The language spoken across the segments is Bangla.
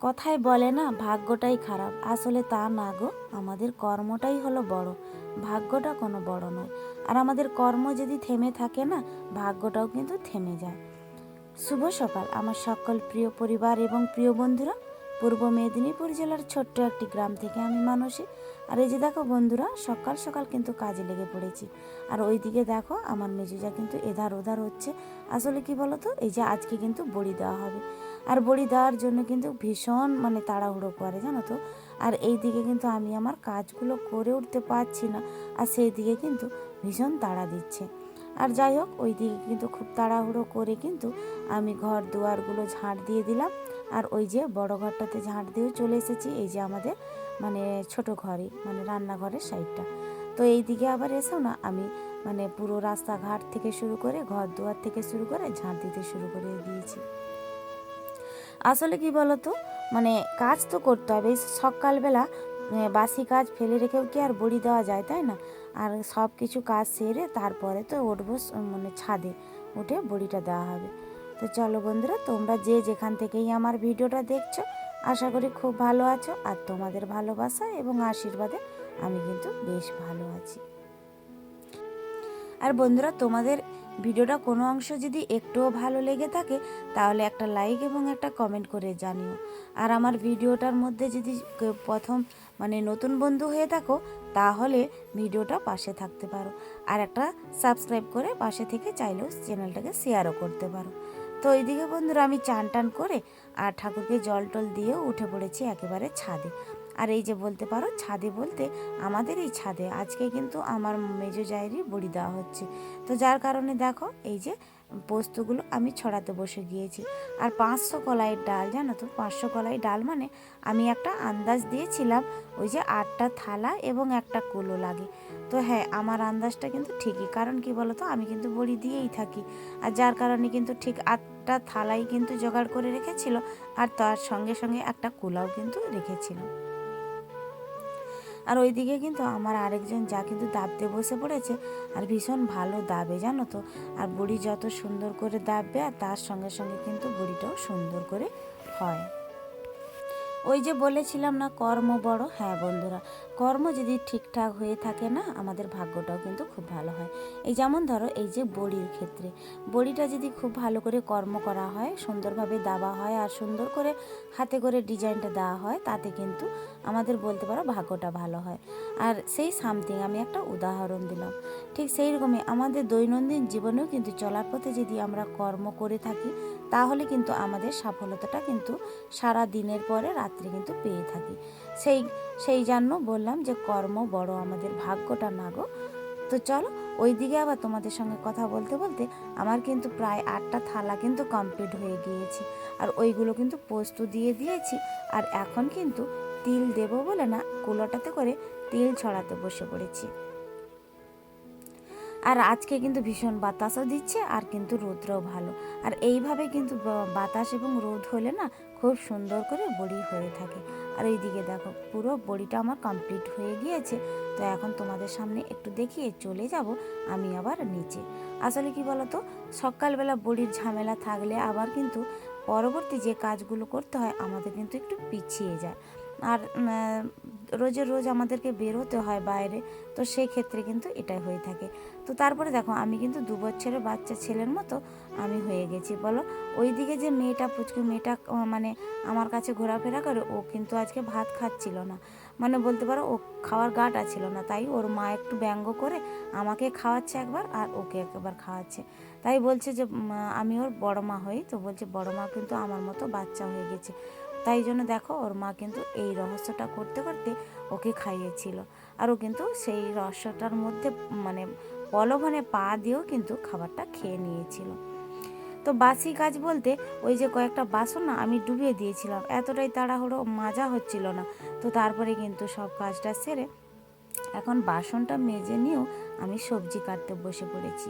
কথায় বলে না, ভাগ্যটাই খারাপ। আসলে তা না গো, আমাদের কর্মটাই হলো বড়। ভাগ্যটা কোনো বড় নয়। আর আমাদের কর্ম যদি থেমে থাকে না, ভাগ্যটাও কিন্তু থেমে যায়। শুভ সকাল, আমার সকল প্রিয় পরিবার এবং প্রিয় বন্ধুরা। পূর্ব মেদিনীপুর জেলার ছোট্ট একটি গ্রাম থেকে আমি মানসী। আর এই যে দেখো বন্ধুরা, সকাল সকাল কিন্তু কাজে লেগে পড়েছি। আর ওইদিকে দেখো, আমার মেজুজা কিন্তু এধার ওধার হচ্ছে। আসলে কি বলতো, এই যে আজকে কিন্তু বড়ি দেওয়া হবে। আর বড়ি দেওয়ার জন্য কিন্তু ভীষণ মানে তাড়াহুড়ো করে, জানো তো? আর এই দিকে কিন্তু আমি আমার কাজগুলো করে উঠতে পারছি না, আর সেই দিকে কিন্তু ভীষণ তাড়া দিচ্ছে। আর যাই হোক ওই দিকে কিন্তু খুব তাড়াহুড়ো করে কিন্তু আমি ঘর দুয়ারগুলো ঝাঁট দিয়ে দিলাম। আর ওই যে বড় ঘরটাতে ঝাঁট দিয়েও চলে এসেছি, এই যে আমাদের মানে ছোট ঘরে মানে রান্নাঘরের সাইডটা। তো এই দিকে আবার এসেও না, আমি মানে পুরো রাস্তাঘাট থেকে শুরু করে, ঘর দুয়ার থেকে শুরু করে ঝাঁট দিতে শুরু করে দিয়েছি। আসলে কি বলতো? মানে কাজ তো করতে হবে। এই সকালবেলা বাসি কাজ ফেলে রেখেও কি আর বড়ি দেওয়া যায়, তাই না? আর সব কিছু কাজ সেরে তারপরে তো উঠবো মানে ছাদে উঠে বড়িটা দেওয়া হবে। তো চলো বন্ধুরা, তোমরা যে যেখান থেকেই আমার ভিডিওটা দেখছ, আশা করি খুব ভালো আছো। আর তোমাদের ভালোবাসা এবং আশীর্বাদে আমি কিন্তু বেশ ভালো আছি। আর বন্ধুরা, তোমাদের ভিডিওটা কোনো অংশ যদি একটুও ভালো লেগে থাকে, তাহলে একটা লাইক এবং একটা কমেন্ট করে জানিও। আর আমার ভিডিওটার মধ্যে যদি প্রথম মানে নতুন বন্ধু হয়ে থাকো, তাহলে ভিডিওটা পাশে থাকতে পারো। আর একটা সাবস্ক্রাইব করে পাশে থেকে চাইলেও চ্যানেলটাকে শেয়ারও করতে পারো। তো এইদিকে বন্ধুরা, আমি চান টান করে আর ঠাকুরকে জল টল দিয়েও উঠে পড়েছি একেবারে ছাদে। আর এই যে বলতে পারো, ছাদে বলতে আমাদের এই ছাদে, আজকে কিন্তু আমার মেজো জায়েরই বড়ি দেওয়া হচ্ছে। তো যার কারণে দেখো, এই যে পোস্তগুলো আমি ছড়াতে বসে গিয়েছি। আর পাঁচশো কলাইয়ের ডাল, জানো তো, পাঁচশো কলাই ডাল মানে আমি একটা আন্দাজ দিয়েছিলাম, ওই যে আটটা থালা এবং একটা কুলো লাগে। তো হ্যাঁ আমার আন্দাজটা কিন্তু ঠিকই, কারণ কি বলতো, আমি কিন্তু বড়ি দিয়েই থাকি। আর যার কারণে কিন্তু ঠিক আটটা থালাই কিন্তু জোগাড় করে রেখেছিল, আর তার সঙ্গে সঙ্গে একটা কুলাও কিন্তু রেখেছিল। আর ওইদিকে কিন্তু আমার আরেকজন যা কিন্তু দাবতে বসে পড়েছে আর ভীষণ ভালো দাবে, জানো তো? আর বড়ি যত সুন্দর করে দাববে আর তার সঙ্গে সঙ্গে কিন্তু বড়িটাও সুন্দর করে হয়। ওই যে বলেছিলাম না, কর্ম বড়? হ্যাঁ বন্ধুরা, কর্ম যদি ঠিকঠাক হয়ে থাকে না, আমাদের ভাগ্যটাও কিন্তু খুব ভালো হয়। এই যেমন ধরো, এই যে বড়ির ক্ষেত্রে, বড়িটা যদি খুব ভালো করে কর্ম করা হয়, সুন্দরভাবে দাবা হয় আর সুন্দর করে হাতে করে ডিজাইনটা দেওয়া হয়, তাতে কিন্তু আমাদের বলতে পারো ভাগ্যটা ভালো হয়। আর সেই সামথিং আমি একটা উদাহরণ দিলাম। ঠিক সেই রকমই আমাদের দৈনন্দিন জীবনেও কিন্তু চলার পথে যদি আমরা কর্ম করে থাকি, তাহলে কিন্তু আমাদের সফলতাটা কিন্তু সারা দিনের পরে রাত্রে কিন্তু পেয়ে থাকি। সেই সেই জন্য বললাম যে কর্ম বড় আমাদের ভাগ্যটা না গো। তো চলো ওই দিকে আবার তোমাদের সঙ্গে কথা বলতে বলতে আমার কিন্তু প্রায় আটটা থালা কিন্তু কমপ্লিট হয়ে গিয়েছে। আর ওইগুলো কিন্তু পোস্ত দিয়ে দিয়েছি। আর এখন কিন্তু তিল দেবো বলে না, কুলোটাতে করে তিল ছড়াতে বসে পড়েছি। আর আজকে কিন্তু ভীষণ বাতাসও দিচ্ছে আর কিন্তু রোদটাও ভালো। আর এইভাবে কিন্তু বাতাস এবং রোদ হলে না খুব সুন্দর করে বড়ি হয়ে থাকে। আর এইদিকে দেখো, পুরো বড়িটা আমার কমপ্লিট হয়ে গিয়েছে। তো এখন তোমাদের সামনে একটু দেখিয়ে চলে যাব আমি আবার নিচে। আসলে কি বলতো, সকালবেলা বড়ির ঝামেলা থাকলে আবার কিন্তু পরবর্তী যে কাজগুলো করতে হয়, আমাদের কিন্তু একটু পিছিয়ে যায়। আর রোজের রোজ আমাদেরকে বের হতে হয় বাইরে। তো সেই ক্ষেত্রে কিন্তু এটাই হয়ে থাকে। তো তারপরে দেখো, আমি কিন্তু দু বছরের বাচ্চা ছেলের মতো আমি হয়ে গেছি, বলো। ওইদিকে যে মেয়েটা, পুচকু মেয়েটা মানে আমার কাছে ঘোরাফেরা করে, ও কিন্তু আজকে ভাত খাচ্ছিল না। মানে বলতে পারো, ও খাওয়ার গাটা ছিল না। তাই ওর মা একটু ব্যঙ্গ করে আমাকে খাওয়াচ্ছে একবার আর ওকে একবার খাওয়াচ্ছে। তাই বলছে যে আমি ওর বড় মা হই। তো বলছে, বড় মা কিন্তু আমার মতো বাচ্চা হয়ে গেছে। তাই জন্য দেখো ওর মা কিন্তু এই রহস্যটা করতে করতে ওকে খাইয়েছিল। আর ও কিন্তু সেই রহস্যটার মধ্যে মানে পলভনে পা দিয়েও কিন্তু খাবারটা খেয়ে নিয়েছিল। তো বাসি কাজ বলতে ওই যে কয়েকটা বাসন না আমি ডুবিয়ে দিয়েছিলাম। এতটাই তাড়াহুড়ো মাজা হচ্ছিল না। তো তারপরে কিন্তু সব কাজটা সেরে এখন বাসনটা মেজে নিয়েও আমি সবজি কাটতে বসে পড়েছি।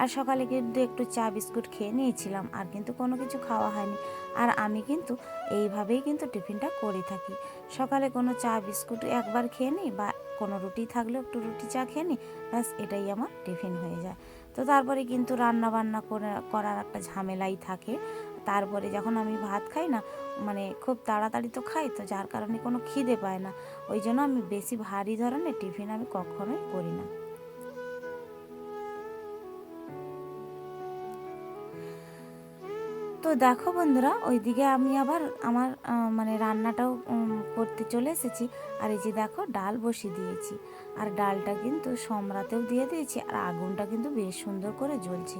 আর সকালে কিন্তু একটু চা, বিস্কুট খেয়ে নিয়েছিলাম, আর কিন্তু কোনো কিছু খাওয়া হয়নি। আর আমি কিন্তু এইভাবেই কিন্তু টিফিনটা করে থাকি। সকালে কোনো চা, বিস্কুট একবার খেয়ে নিই বা কোনো রুটি থাকলেও একটু রুটি চা খেয়ে নিই, ব্যাস এটাই আমার টিফিন হয়ে যায়। তো তারপরে কিন্তু রান্না বান্না করে, করার একটা ঝামেলাই থাকে। তারপরে যখন আমি ভাত খাই না মানে খুব তাড়াতাড়ি তো খাই, তো যার কারণে কোনো খিদে পায় না। ওই জন্য আমি বেশি ভারী ধরনের টিফিন আমি কখনোই করি না। তো দেখো বন্ধুরা, ওইদিকে আমি আবার আমার মানে রান্নাটাও করতে চলে এসেছি। আর এই যে দেখো, ডাল বসিয়ে দিয়েছি। আর ডালটা কিন্তু সমরাতেও দিয়ে দিয়েছি, আর আগুনটা কিন্তু বেশ সুন্দর করে জ্বলছে।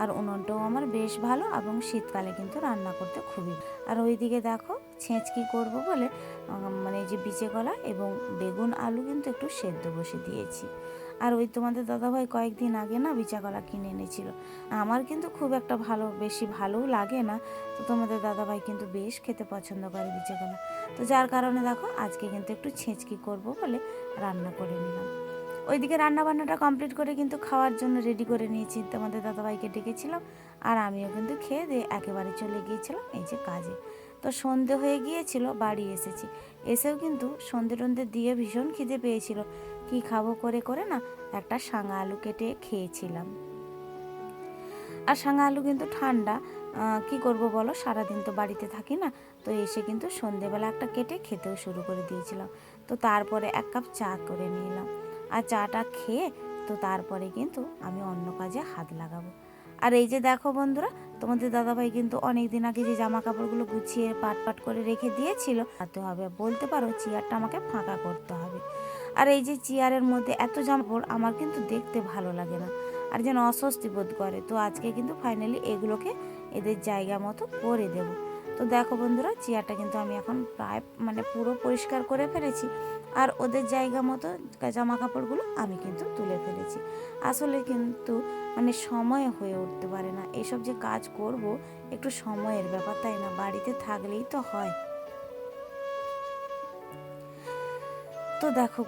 আর উনুনটাও আমার বেশ ভালো, এবং শীতকালে কিন্তু রান্না করতে খুবই আর ওইদিকে দেখো, ছেঁচকি করব বলে মানে যে বিচে কলা এবং বেগুন আলু কিন্তু একটু সেদ্ধ বসে দিয়েছি। আর ওই তোমাদের দাদাভাই কয়েকদিন আগে না বিচা কলা কিনে এনেছিল। আমার কিন্তু খুব একটা ভালো, বেশি ভালোও লাগে না। তো তোমাদের দাদাভাই কিন্তু বেশ খেতে পছন্দ করে বিচে কলা তো যার কারণে দেখো, আজকে কিন্তু একটু ছেঁচকি করব বলে রান্না করে নিলাম। ওইদিকে রান্না বান্নাটা কমপ্লিট করে কিন্তু খাওয়ার জন্য রেডি করে নিয়েছি। তোমাদের দাদাভাইকে ডেকেছিলাম আর আমিও কিন্তু খেয়ে দিয়ে একেবারে চলে গিয়েছিলাম এই যে কাজে। তো সন্ধে হয়ে গিয়েছিল, বাড়ি এসেছি। এসেও কিন্তু সন্ধে টন্ধে দিয়ে ভীষণ খিদে পেয়েছিল। কি খাব করে করে না একটা সাঙা আলু কেটে খেয়েছিলাম। আর সাঙা আলু কিন্তু ঠান্ডা কি করব বলো? সারাদিন তো বাড়িতে থাকি না, তো এসে কিন্তু সন্ধেবেলা একটা কেটে খেতেও শুরু করে দিয়েছিলাম। তো তারপরে এক কাপ চা করে নিলাম। আর চাটা খেয়ে তো তারপরে কিন্তু আমি অন্য কাজে হাত লাগাবো। আর এই যে দেখো বন্ধুরা, তোমাদের দাদাভাই কিন্তু অনেক দিন আগে যে জামা কাপড়গুলো গুছিয়ে পাট পাট করে রেখে দিয়েছিল হাতে হবে বলতে পারো, চেয়ারটা আমাকে ফাঁকা করতে হবে। আর এই যে চেয়ারের মধ্যে এত জামা কাপড় আমার কিন্তু দেখতে ভালো লাগে না। আর যেন অস্বস্তি বোধ করে। তো আজকে কিন্তু ফাইনালি এগুলোকে এদের জায়গা মতো করে দেব। তো দেখো বন্ধুরা, চেয়ারটা কিন্তু আমি এখন প্রায় মানে পুরো পরিষ্কার করে ফেলেছি। আর ওদের জায়গা মতো জামা কাপড়গুলো আমি কিন্তু তুলে ফেলেছি। আসলে কিন্তু মানে সময় হয়ে উঠতে পারে না। এসব যে কাজ করব, একটু সময়ের ব্যাপার, তাই না? বাড়িতে থাকলেই তো হয়। তো দেখো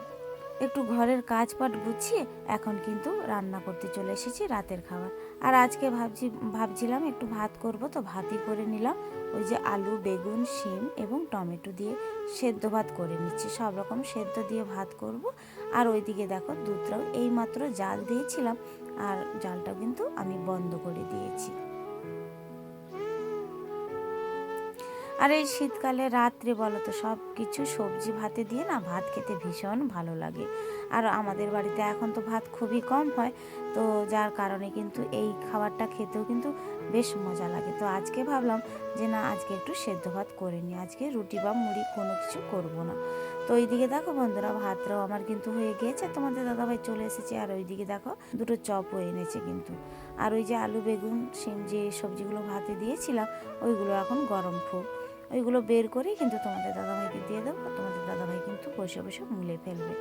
একটু ঘরের কাজ পাট গুছিয়ে এখন কিন্তু রান্না করতে চলে এসেছি রাতের খাবার। আর আজকে ভাবছি, ভাবছিলাম একটু ভাত করব, তো ভাতই করে নিলাম। ওই যে আলু, বেগুন, শিম এবং টমেটো দিয়ে সেদ্ধ ভাত করে নিচ্ছি। সব রকম সেদ্ধ দিয়ে ভাত করব। আর ওইদিকে দেখো দুধটাও এইমাত্র জাল দিয়েছিলাম। আর জালটাও কিন্তু আমি বন্ধ করে দিয়েছি। আর এই শীতকালে রাত্রে বলো তো সব কিছু সবজি ভাতে দিয়ে না ভাত খেতে ভীষণ ভালো লাগে। আর আমাদের বাড়িতে এখন তো ভাত খুবই কম হয়, তো যার কারণে কিন্তু এই খাবারটা খেতেও কিন্তু বেশ মজা লাগে। তো আজকে ভাবলাম যে না, আজকে একটু সেদ্ধ ভাত করে নিই, আজকে রুটি বা মুড়ি কোনো কিছু করব না। তো ওইদিকে দেখো বন্ধুরা, ভাতটাও আমার কিন্তু হয়ে গিয়েছে, তোমাদের দাদাভাই চলে এসেছে, আর ওইদিকে দেখো দুটো চপও এনেছে কিন্তু। আর ওই যে আলু, বেগুন সিম যে সবজিগুলো ভাতে দিয়েছিলাম, ওইগুলো এখন গরম খুব। ওইগুলো বের করেই কিন্তু তোমাদের দাদাভাইকে দিয়ে দেবো তোমাদের দাদাভাই কিন্তু বসে বসে মুলে ফেলবে।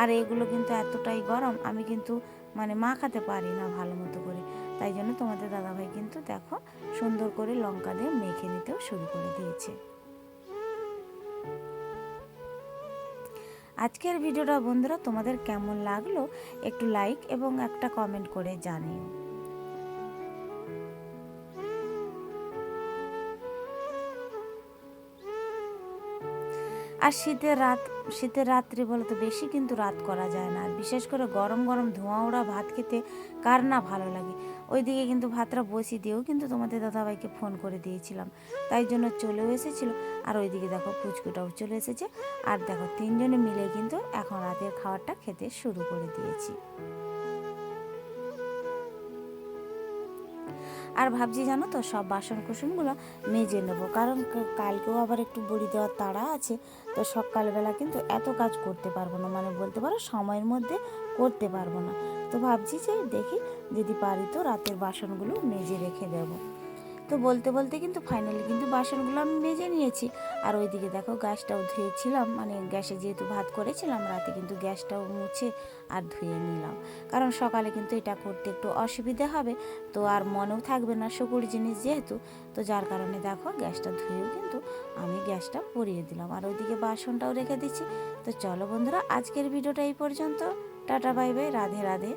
আর এগুলো কিন্তু এতটাই গরম, আমি কিন্তু মানে মাখাতে পারি না ভালো মতো করে। তাই জন্য তোমাদের দাদাভাই কিন্তু দেখো সুন্দর করে লঙ্কা দিয়ে মেখে নিতেও শুরু করে দিয়েছে। আজকের ভিডিওটা বন্ধুরা তোমাদের কেমন লাগল একটু লাইক এবং একটা কমেন্ট করে জানিও। আর শীতের রাত, শীতের রাত্রি বলে তো বেশি কিন্তু রাত করা যায় না। আর বিশেষ করে গরম গরম ধোঁয়া ওড়া ভাত খেতে কার না ভালো লাগে? ওইদিকে কিন্তু ভাতটা বসিয়ে দিয়েও কিন্তু তোমাদের দাদাভাইকে ফোন করে দিয়েছিলাম। তাই জন্য চলেও এসেছিল। আর ওইদিকে দেখো পুচকুটাও চলে এসেছে। আর দেখো তিনজনে মিলে কিন্তু এখন রাতের খাবারটা খেতে শুরু করে দিয়েছি। আর ভাবছি জানো তো, সব বাসন কুসনগুলো মেজে নেব। কারণ কালকেও আবার একটু বড়ি দেওয়ার তাড়া আছে, তো সকালবেলা কিন্তু এত কাজ করতে পারব না। মানে বলতে পারো সময়ের মধ্যে করতে পারব না। তো ভাবছি যে দেখি, যদি পারি তো রাতের বাসনগুলো মেজে রেখে দেবো। তো বলতে বলতে কিন্তু ফাইনালি কিন্তু বাসনগুলো আমি মেজে নিয়েছি। আর ওইদিকে দেখো গ্যাসটাও ধুয়েছিলাম মানে গ্যাসে যেহেতু ভাত করেছিলাম, রাতে কিন্তু গ্যাসটাও মুছে আর ধুয়ে নিলাম। কারণ সকালে কিন্তু এটা করতে একটু অসুবিধে হবে, তো আর মনেও থাকবে না শুকুর জিনিস যেহেতু, তো যার কারণে দেখো গ্যাসটা ধুয়েও কিন্তু আমি গ্যাসটা পরিয়ে দিলাম। আর ওইদিকে বাসনটাও রেখে দিচ্ছি। তো চলো বন্ধুরা, আজকের ভিডিওটা এই পর্যন্ত। Tata, bye bye, Radhe Radhe.